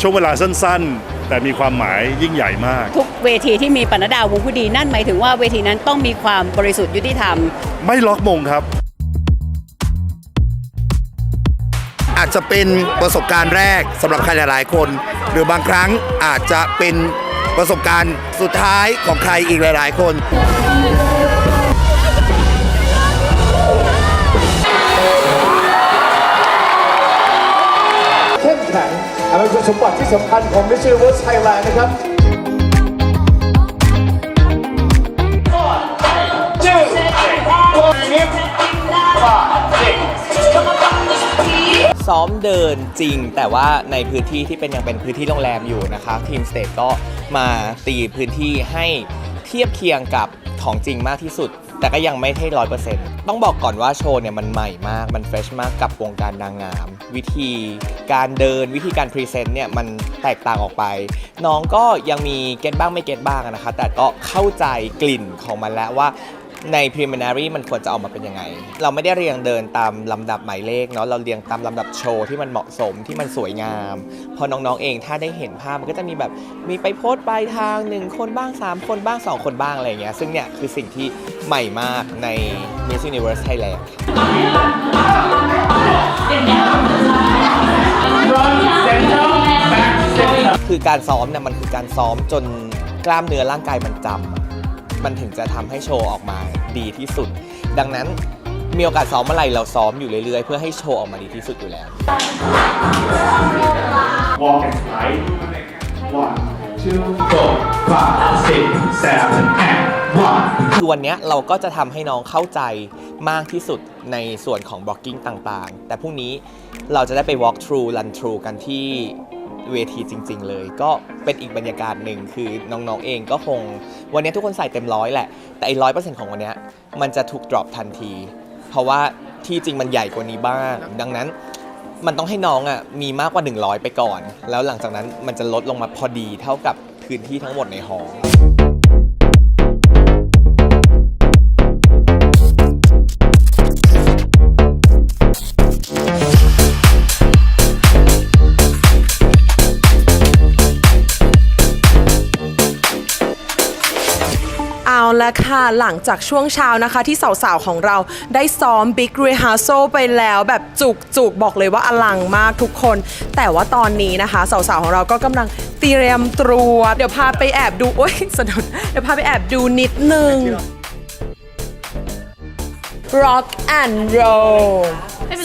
ช่วงเวลาสั้นๆ แต่มีความหมายยิ่งใหญ่มาก ทุกเวทีที่มีปณดาวงผู้ดีนั่นหมายถึงว่าเวทีนั้นต้องมีความบริสุทธิ์ยุติธรรม ไม่ล็อกมงครับ อาจจะเป็นประสบการณ์แรกสำหรับใครหลายๆคน หรือบางครั้งอาจจะเป็นประสบการณ์สุดท้ายของใครอีกหลาย ๆ คน อันเป็นคุณสมบัติที่สำคัญของ Miss Universe Thailand นะครับซ้อมเดินจริง แต่ว่าในพื้นที่ที่เป็นยังเป็นพื้นที่โรงแรมอยู่นะคะทีมสเตทก็มาตีพื้นที่ให้เทียบเคียงกับของจริงมากที่สุด แต่ก็ยังไม่ให้ร้อยเปอร์เซ็นต์ต้องบอกก่อนว่าโชว์เนี่ยมันใหม่มาก มันเฟรชมากกับวงการนางงาม วิธีการเดินวิธีการพรีเซนต์เนี่ยมันแตกต่างออกไป น้องก็ยังมีเก็ตบ้างไม่เก็ตบ้างนะคะแต่ก็เข้าใจกลิ่นของมันแล้วว่า ใน preliminary มันควรจะออกมาเป็นยังไง เราไม่ได้เรียงเดินตามลำดับหมายเลขเนาะ เราเรียงตามลำดับโชว์ที่มันเหมาะสมที่มันสวยงาม พอน้องๆเองถ้าได้เห็นภาพมันก็จะมีแบบมีไปโพสต์ปลายทางหนึ่งคนบ้าง 3 คนบ้าง 2 คนบ้างอะไรอย่างเงี้ย ซึ่งเนี่ยคือสิ่งที่ใหม่มากใน Miss Universe Thailand คือการซ้อมเนี่ยมันคือการซ้อมจนกล้ามเนื้อร่างกายมันจำ มันถึงจะทำให้โชว์ออกมาดีที่สุด ดังนั้นมีโอกาสซ้อมเมื่อไหร่เราซ้อมอยู่เรื่อยๆ เพื่อให้โชว์ออกมาดีที่สุดอยู่แล้ว Walk and slide. One, two, four, five, six, seven, and one. คือวันนี้เราก็จะทำให้น้องเข้าใจมากที่สุดในส่วนของ blocking ต่างๆ แต่พรุ่งนี้เราจะได้ไป walk through run through กันที่ เวทีจริง ๆ เลย ก็เป็นอีกบรรยากาศหนึ่งคือน้องๆเองก็คง วันนี้ทุกคนใส่เต็มร้อยแหละ แต่ไอ้ร้อยเปอร์เซ็นต์ของวันนี้มันจะถูก drop ทันที เพราะว่าที่จริงมันใหญ่กว่านี้บ้าง ดังนั้นมันต้องให้น้องอะมีมากกว่า 100 ไปก่อน แล้วหลังจากนั้นมันจะลดลงมาพอดีเท่ากับพื้นที่ทั้งหมดในหอ เอาละค่ะหลังจากช่วงเช้านะคะที่สาวๆของเราได้ซ้อม Big Rehearsal ไปแล้วแบบจุกๆบอกเลยว่าอลังมากทุกคน แต่ว่าตอนนี้นะคะ สาวๆของเราก็กำลังเตรียมตัวเดี๋ยวพาไปแอบดูโอ๊ยสะดุดเดี๋ยวพาไปแอบดูนิดนึง Rock and Roll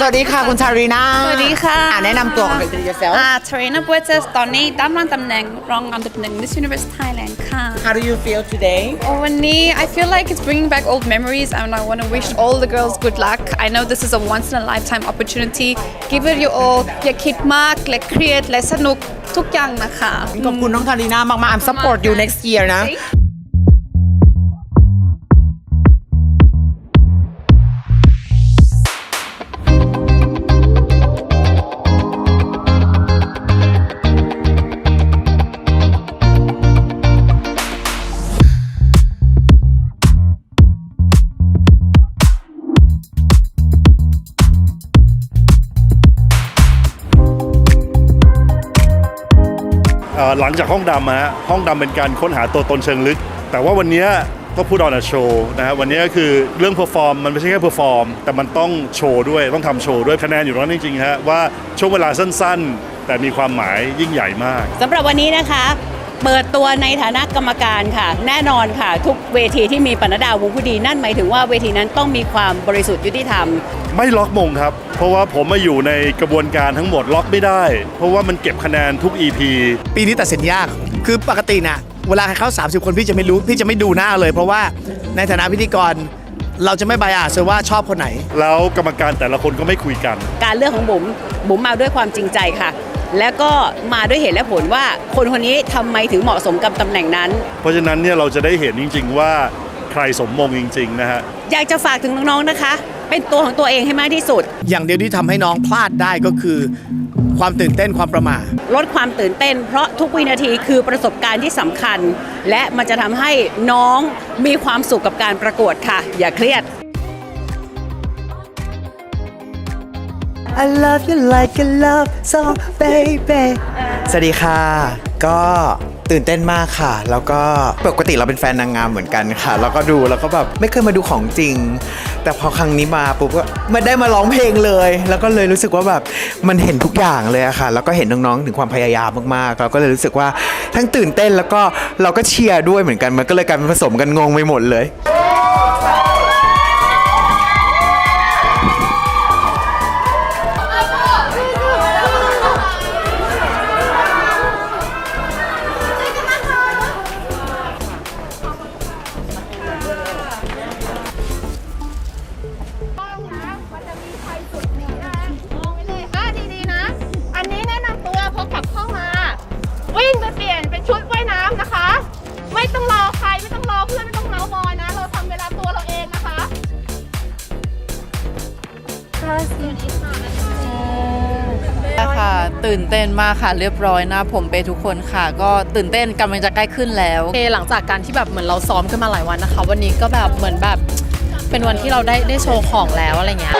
สวัสดีค่ะคุณชารีนาสวัสดีค่ะอ่าแนะนำตัวของเป็นตัวเซลอ่าทรีนาบัวเจสตอนนี้ดำรงตำแหน่งรองอันดับหนึ่ง Miss Universe Thailand ค่ะ How do you feel today โอ้วันนี้ I feel like it's bringing back old memories and I want to wish all the girls good luck I know this is a once in a lifetime opportunity give it your all อย่าคิดมากและเครียดและสนุกทุกอย่างนะคะ ขอบคุณน้องชารีนามากๆ I'm support you next year นะ หลังจากห้องดำนะฮะห้องดำเป็นการค้นหาตัวตนเชิงลึก แต่ว่าวันนี้ยก็พูดออนโชว์นะฮะวันนี้ก็คือเรื่องเพอร์ฟอร์มมันไม่ใช่แค่เพอร์ฟอร์มแต่มันต้องโชว์ด้วยต้องทำโชว์ด้วยคะแนนอยู่ตรงนั้นจริงๆฮะว่าช่วงเวลาสั้นๆ แต่มีความหมายยิ่งใหญ่มาก สำหรับวันนี้นะคะ เปิดตัวในฐานะกรรมการค่ะ แน่นอนค่ะ ทุกเวทีที่มีปณดาวงผู้ดีนั่นหมายถึงว่าเวทีนั้นต้องมีความบริสุทธิ์ยุติธรรม ไม่ล็อกมงครับ เพราะว่าผมมาอยู่ในกระบวนการทั้งหมดล็อกไม่ได้ เพราะว่ามันเก็บคะแนนทุก EP ปีนี้ตัดสินยาก คือปกติน่ะเวลาใครเข้า 30 คนพี่จะไม่รู้พี่จะไม่ดูหน้าเลย เพราะว่าในฐานะพิธีกรเราจะไม่บายอาเลยว่าชอบคนไหน แล้วกรรมการแต่ละคนก็ไม่คุยกัน การเลือกของบุ๋มบุ๋มมาด้วยความจริงใจค่ะ และก็มาด้วยเหตุและผลว่าคนคนนี้ทำไมถึงเหมาะสมกับตำแหน่งนั้น เพราะฉะนั้นเนี่ยเราจะได้เห็นจริง ๆ ว่าใครสมมงจริง ๆ นะฮะ อยากจะฝากถึงน้องๆนะคะ เป็นตัวของตัวเองให้มากที่สุด อย่างเดียวที่ทำให้น้องพลาดได้ก็คือ ความตื่นเต้นความประหมาทลดความตื่นเต้น เพราะทุกวินาทีคือประสบการณ์ที่สำคัญ และมันจะทำให้น้องมีความสุขกับการประกวดค่ะ อย่าเครียด I love you like a love song, baby. สวัสดีค่ะ ก็ตื่นเต้นมากค่ะ แล้วก็ปกติเราเป็นแฟนนางงามเหมือนกันค่ะ แล้วก็ดูแล้วก็แบบไม่เคยมาดูของจริง แต่พอครั้งนี้มาปุ๊บก็ม่ได้มาร้องเพลงเลย แล้วก็เลยรู้สึกว่าแบบมันเห็นทุกอย่างเลยอะค่ะ แล้วก็เห็นน้องๆถึงความพยายามมากๆเราก็เลยรู้สึกว่าทั้งตื่นเต้นแล้วก็เราก็เชียร์ด้วยเหมือนกัน มันก็เลยกลายเป็นผสมกันงงไปหมดเลย ตื่นเต้นมากค่ะเรียบร้อยนะผมไปทุกคนค่ะ ก็ตื่นเต้นกำลังจะใกล้ขึ้นแล้วโอเคหลังจากการที่แบบเหมือนเราซ้อมขึ้นมาหลายวันนะคะ วันนี้ก็แบบเหมือนแบบเป็นวันที่เราได้ได้โชว์ของแล้วอะไรเงี้ย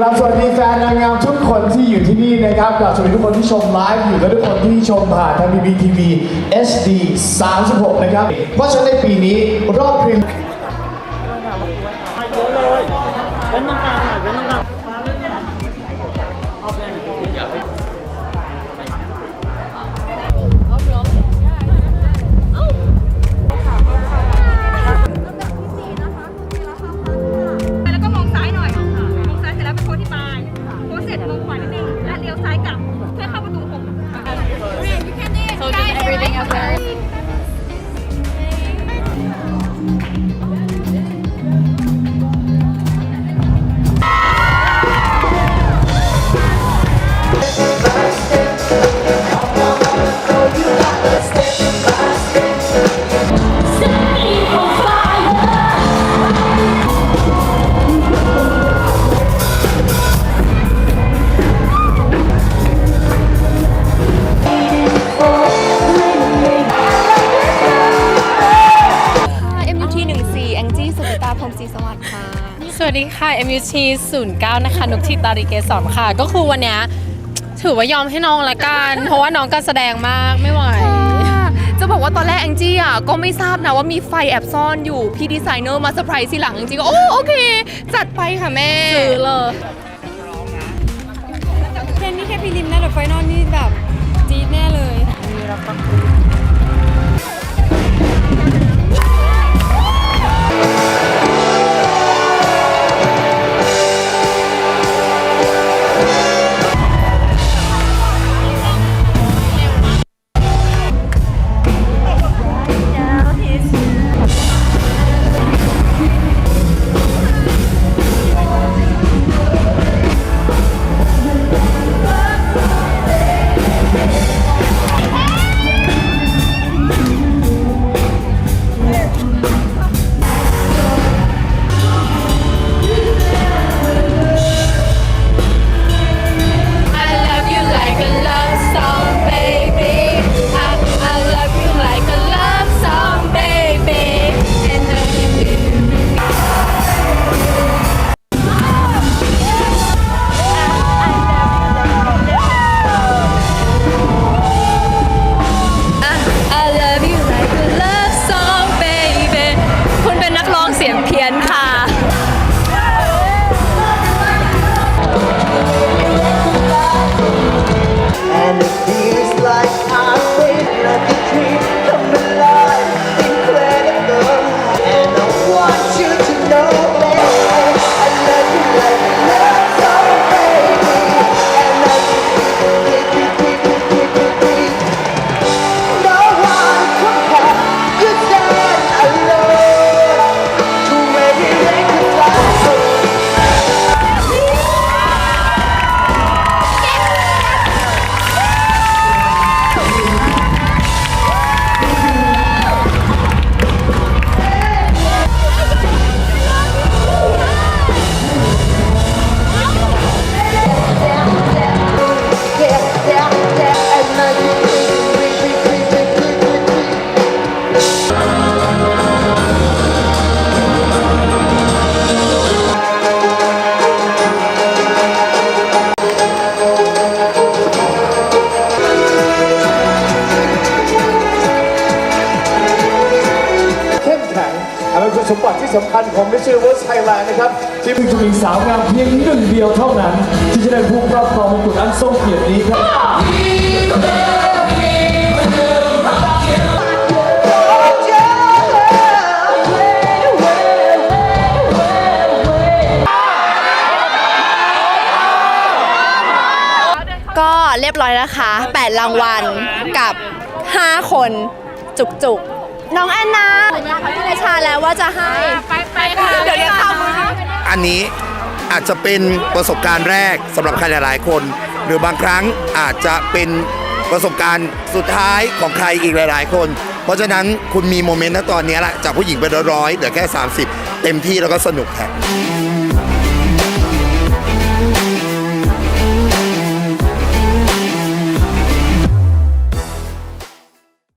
กราบสวัสดีแฟนนางงามทุกคนที่อยู่ที่นี่นะครับกราบสวัสดีทุกคนที่ชมไลฟ์อยู่และทุกคนที่ชมผ่านทาง BBTV SD 36 นะครับ เพราะฉะนั้นในปีนี้รอบพรีค่ะ วัสดีค่ะ MUT 09 นะคะ นุกทิตาริเกสรค่ะ ก็คือวันเนี้ยถือว่ายอมให้น้องละกัน เพราะว่าน้องการแสดงมากไม่ไหวจะบอกว่าตอนแรกแองจี้อะก็ไม่ทราบนะว่ามีไฟแอบซ่อนอยู่ พี่ดีไซเนอร์มาเซอร์ไพรส์ทีหลังจริงๆก็โอ้โอเค จัดไปค่ะแม่ ซื้อเลย เพลงนี้แค่พิลิมนะแต่ไฟนอลนี่แบบจี๊ดแน่เลยก ของ Miss Universe Thailand นะครับที่มีจะมีสาวงามเพียงหนึ่งเดียวเท่านั้น ที่จะได้ผู้ครอบครองมงกุฎอันทรงเกียรตินี้ครับก็เรียบร้อยนะคะ 8 รางวัลกับ 5 คนจุกๆ น้องแอนนาสัญญากับพี่นชาแล้วว่าจะให้ไปไป ค่ะเดี๋ยวเดี๋ยวเข้ามือ อันนี้อาจจะเป็นประสบการณ์แรกสำหรับใครหลาย ๆ คน หรือบางครั้งอาจจะเป็นประสบการณ์สุดท้ายของใครอีกหลาย ๆ คน เพราะฉะนั้นคุณมีโมเมนต์ณตอนนี้ละจากผู้หญิงเป็นร้อยๆเหลือแค่ 30 เต็มที่แล้วก็สนุกครับ